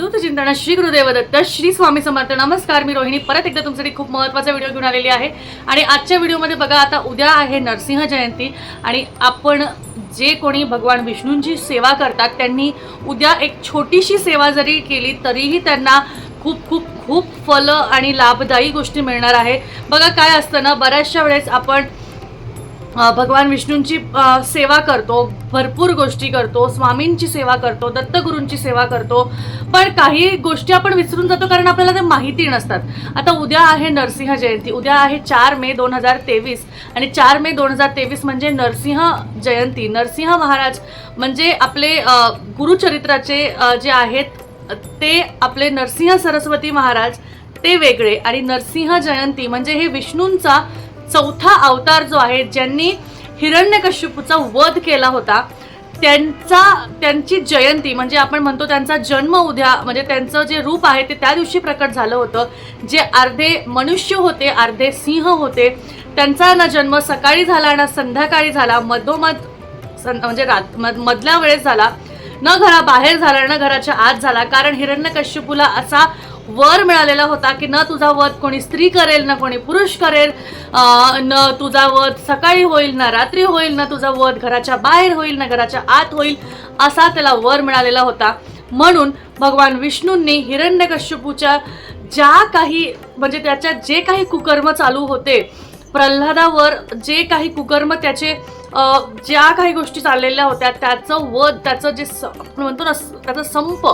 अवधूत चिंतन श्री गुरुदेव दत्त श्री स्वामी समर्थ. नमस्कार मी रोहिणी. परत एकदा तुमच्यासाठी खूप महत्त्वाचा व्हिडिओ घेऊन आलेली आहे. आणि आजच्या व्हिडिओमध्ये बघा आता उद्या आहे नरसिंह जयंती. आणि आपण जे कोणी भगवान विष्णूंची सेवा करतात त्यांनी उद्या एक छोटीशी सेवा जरी केली तरीही त्यांना खूप खूप खूप फलं आणि लाभदायी गोष्टी मिळणार आहे. बघा काय असतं ना बऱ्याचशा वेळेस आपण भगवान विष्णूंची सेवा करतो भरपूर गोष्टी करतो स्वामींची सेवा करतो दत्तगुरूंची सेवा करतो पण काही गोष्टी आपण विसरून जातो कारण आपल्याला ते माहिती नसतात. आता उद्या आहे नरसिंह जयंती उद्या आहे चार मे दोन हजार तेवीस आणि चार मे दोन हजार तेवीस म्हणजे नरसिंह जयंती. नरसिंह महाराज म्हणजे आपले गुरुचरित्राचे जे आहेत ते आपले नरसिंह सरस्वती महाराज ते वेगळे आणि नरसिंह जयंती म्हणजे हे विष्णूंचा चौथा अवतार जो आहे ज्यांनी हिरण्यकश्यपूचा वध केला होता त्यांचा त्यांची जयंती म्हणजे आपण म्हणतो त्यांचा जन्म उद्या म्हणजे त्यांचं जे रूप आहे ते त्या दिवशी प्रकट झालं होतं. जे अर्धे मनुष्य होते अर्धे सिंह होते त्यांचा ना जन्म सकाळी झाला ना संध्याकाळी झाला मधोमध सं- म्हणजे रात मध- मधल्या वेळेस झाला. न घरा बाहेर झाला न घराच्या आत झाला कारण हिरण्यकश्यपूला असा वर मिळालेला होता की न तुझा वध कोणी स्त्री करेल ना कोणी पुरुष करेल न तुझा वध सकाळी होईल ना रात्री होईल ना तुझा वध घराच्या बाहेर होईल ना घराच्या आत होईल असा त्याला वर मिळालेला होता. म्हणून भगवान विष्णूंनी हिरण्यकश्यपूच्या ज्या काही म्हणजे त्याच्या जे काही कुकर्म चालू होते प्रल्हादावर जे काही कुकर्म त्याचे ज्या काही गोष्टी चाललेल्या होत्या त्याचं वध त्याचं जे स- म्हणतो ना त्याचं त्याचा संप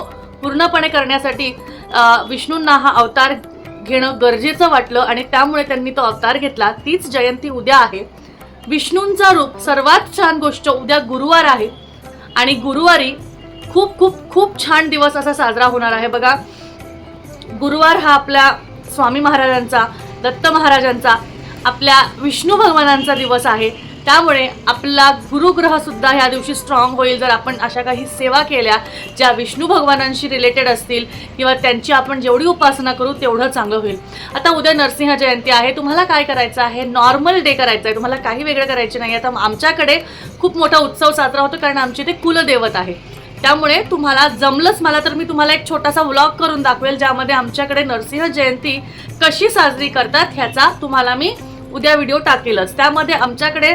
पूर्णपणे करण्यासाठी विष्णूंना हा अवतार घेणं गरजेचं वाटलं आणि त्यामुळे त्यांनी तो अवतार घेतला. तीच जयंती उद्या आहे. विष्णूंचा रूप सर्वात छान गोष्ट उद्या गुरुवार आहे. आणि गुरुवारी खूप खूप खूप छान दिवस असा साजरा होणार आहे. बघा गुरुवार हा आपल्या स्वामी महाराजांचा दत्त महाराजांचा आपल्या विष्णू भगवानांचा दिवस आहे. त्यामुळे आपला गुरुग्रह सुद्धा ह्या दिवशी स्ट्रॉंग होईल. जर आपण अशा काही सेवा केल्या ज्या विष्णू भगवानांशी रिलेटेड असतील किंवा त्यांची आपण जेवढी उपासना करू तेवढं चांगलं होईल. आता उद्या नरसिंह जयंती आहे. तुम्हाला काय करायचं आहे? नॉर्मल डे करायचं आहे. तुम्हाला काही वेगळं करायचे नाही आता आमच्याकडे खूप मोठा उत्सव साजरा होतो कारण आमची ते कुलदैवत आहे. त्यामुळे तुम्हाला जमलंच मला तर मी तुम्हाला एक छोटासा व्लॉग करून दाखवेल ज्यामध्ये आमच्याकडे नरसिंह जयंती कशी साजरी करतात ह्याचा तुम्हाला मी उद्या व्हिडिओ टाकेलच. त्यामध्ये आमच्याकडे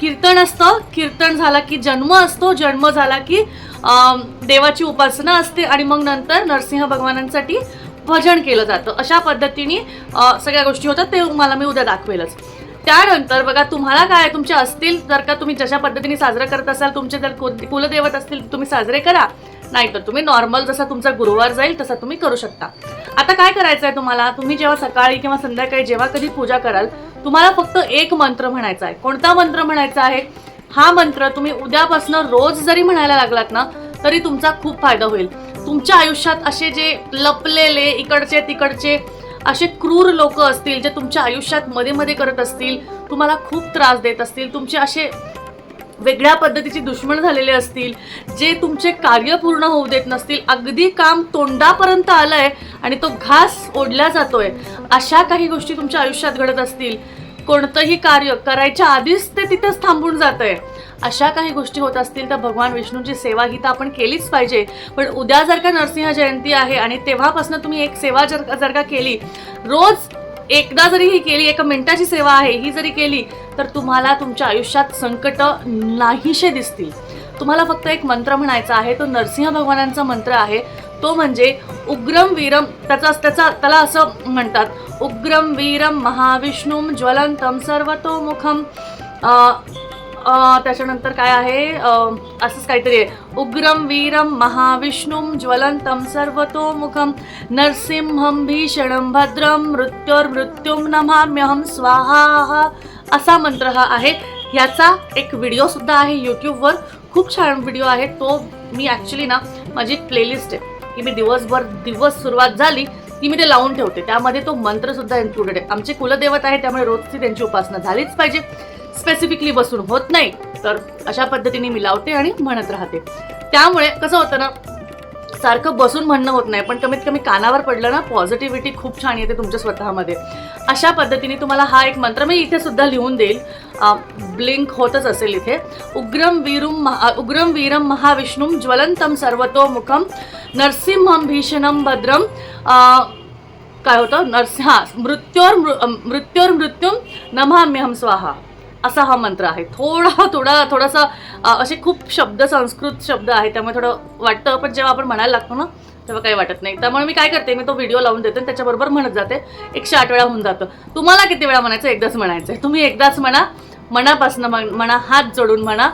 कीर्तन असतं. कीर्तन झाला की जन्म असतो. जन्म झाला की देवाची उपासना असते आणि मग नंतर नरसिंह भगवानांसाठी भजन केलं जातं. अशा पद्धतीने सगळ्या गोष्टी होतात. ते मला मी उद्या दाखवेलच. त्यानंतर बघा तुम्हाला काय तुमचे असतील जर का तुम्ही जशा पद्धतीने साजरं करत असाल तुमचे जर कुलदैवत असतील तुम्ही साजरे करा. नाही तर तुम्ही नॉर्मल जसा तुमचा गुरुवार जाईल तसा तुम्ही करू शकता. आता काय करायचं आहे तुम्हाला? तुम्ही जेव्हा सकाळी किंवा संध्याकाळी जेव्हा कधी पूजा कराल तुम्हाला फक्त एक मंत्र म्हणायचा आहे कोणता मंत्र म्हणायचा आहे हा मंत्र तुम्ही उद्यापासून रोज जरी म्हणायला लागलात ना तरी तुमचा खूप फायदा होईल. तुमच्या आयुष्यात असे जे लपलेले इकडचे तिकडचे असे क्रूर लोक असतील जे तुमच्या आयुष्यात मध्ये मध्ये करत असतील तुम्हाला खूप त्रास देत असतील तुमचे असे वेगळ्या पद्धतीचे दुश्मन झालेले असतील जे तुमचे कार्य पूर्ण होऊ देत नसतील अगदी काम तोंडापर्यंत आलंय आणि तो घास ओढला जातोय अशा काही गोष्टी तुमच्या आयुष्यात घडत असतील. कोणतंही कार्य करायच्या आधीच ते तिथंच थांबून जात आहे अशा काही गोष्टी होत असतील तर भगवान विष्णूंची सेवा ही तर आपण केलीच पाहिजे. पण उद्या जर का नरसिंह जयंती आहे आणि तेव्हापासून तुम्ही एक सेवा जर जर का केली रोज एकदा जरी ही केली एका मिनिटाची सेवा आहे ही जरी केली तर तुम्हाला तुमच्या आयुष्यात संकट नाहीशे दिसतील. तुम्हाला फक्त एक मंत्र म्हणायचा आहे तो नरसिंह भगवानांचा मंत्र आहे. तो म्हणजे उग्रम वीरम त्याचा त्याचा त्याला असं म्हणतात उग्रम वीरम महाविष्णुम ज्वलंतम सर्वतोमुखम त्याच्यानंतर काय आहे? असंच काहीतरी आहे. उग्रम वीरम महाविष्णुम ज्वलंतम सर्वतोमुखम नरसिंहम भीषणम भद्रम मृत्योर्मृत्युम नमाम्यहम स्वाहा. असा मंत्र हा आहे. याचा एक व्हिडिओ सुद्धा आहे यूट्यूबवर खूप छान व्हिडिओ आहे. तो मी ॲक्च्युली ना माझी प्लेलिस्ट आहे. की मी दिवसभर दिवस सुरुवात झाली की मी ते लावून ठेवते. त्यामध्ये तो मंत्रसुद्धा इन्क्लुडेड आहे. आमचे कुलदेवत आहे त्यामुळे रोजची त्यांची उपासना झालीच पाहिजे. स्पेसिफिकली बसून होत नाही तर अशा पद्धतीने मी लावते आणि म्हणत राहते. त्यामुळे कसं होतं ना सारखं बसून म्हणणं होत नाही पण कमीत कमी कानावर पडलं ना पॉझिटिव्हिटी खूप छान येते तुमच्या स्वतःमध्ये. अशा पद्धतीने तुम्हाला हा एक मंत्र मी इथे सुद्धा लिहून देईल. ब्लिंक होतच असेल इथे. उग्रम वीरुम महा उग्रम वीरम महाविष्णुम ज्वलंतम सर्वतोमुखम नरसिंहम भीषणम भद्रम काय होतं? नरस हां मृत्योर मृ मृत्योर मृत्यूम नमाम्यहम स्वाहा. असा हा मंत्र आहे. थोडा थोडा थोडासा असे खूप शब्द संस्कृत शब्द आहे त्यामुळे थोडं वाटतं पण जेव्हा आपण म्हणायला लागतो ना तेव्हा काही वाटत नाही. त्यामुळे मी काय करते मी तो व्हिडिओ लावून देते आणि त्याच्याबरोबर म्हणत जाते. एकशे आठ वेळा होऊन जातं. तुम्हाला किती वेळा म्हणायचं? एकदाच म्हणायचं आहे तुम्ही एकदाच म्हणा मनापासून म्हणा हात जोडून म्हणा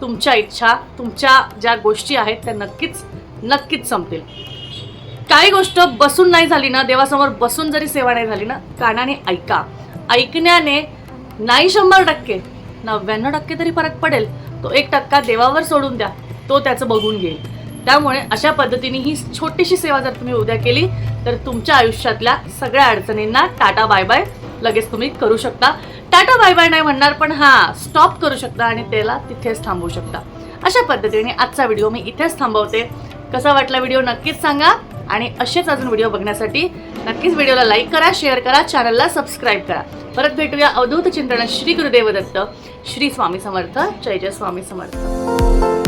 तुमच्या इच्छा तुमच्या ज्या गोष्टी आहेत त्या नक्कीच नक्कीच संपतील. काही गोष्ट बसून नाही झाली ना देवासमोर बसून जरी सेवा नाही झाली ना कानाने ऐका. ऐकण्याने नाही शंभर टक्के. नव्याण्णव टक्के तरी फरक पडेल. तो एक टक्का देवावर सोडून द्या. तो त्याचं बघून घेईल. त्यामुळे अशा पद्धतीने ही छोटीशी सेवा जर तुम्ही उद्या केली तर तुमच्या आयुष्यातल्या सगळ्या अडचणींना टाटा बाय बाय. लगेच तुम्ही करू शकता. टाटा बाय बाय नाही म्हणणार पण हां स्टॉप करू शकता आणि त्याला तिथेच थांबवू शकता. अशा पद्धतीने आजचा व्हिडिओ मी इथेच थांबवते. कसा वाटला व्हिडिओ नक्कीच सांगा. आणि असेच अजून व्हिडिओ बघण्यासाठी नक्कीच व्हिडिओला लाईक करा शेअर करा चॅनलला सबस्क्राईब करा. परत भेटूया अवधूत चिंतन श्री गुरुदेव दत्त श्री स्वामी समर्थ जय जय स्वामी समर्थ.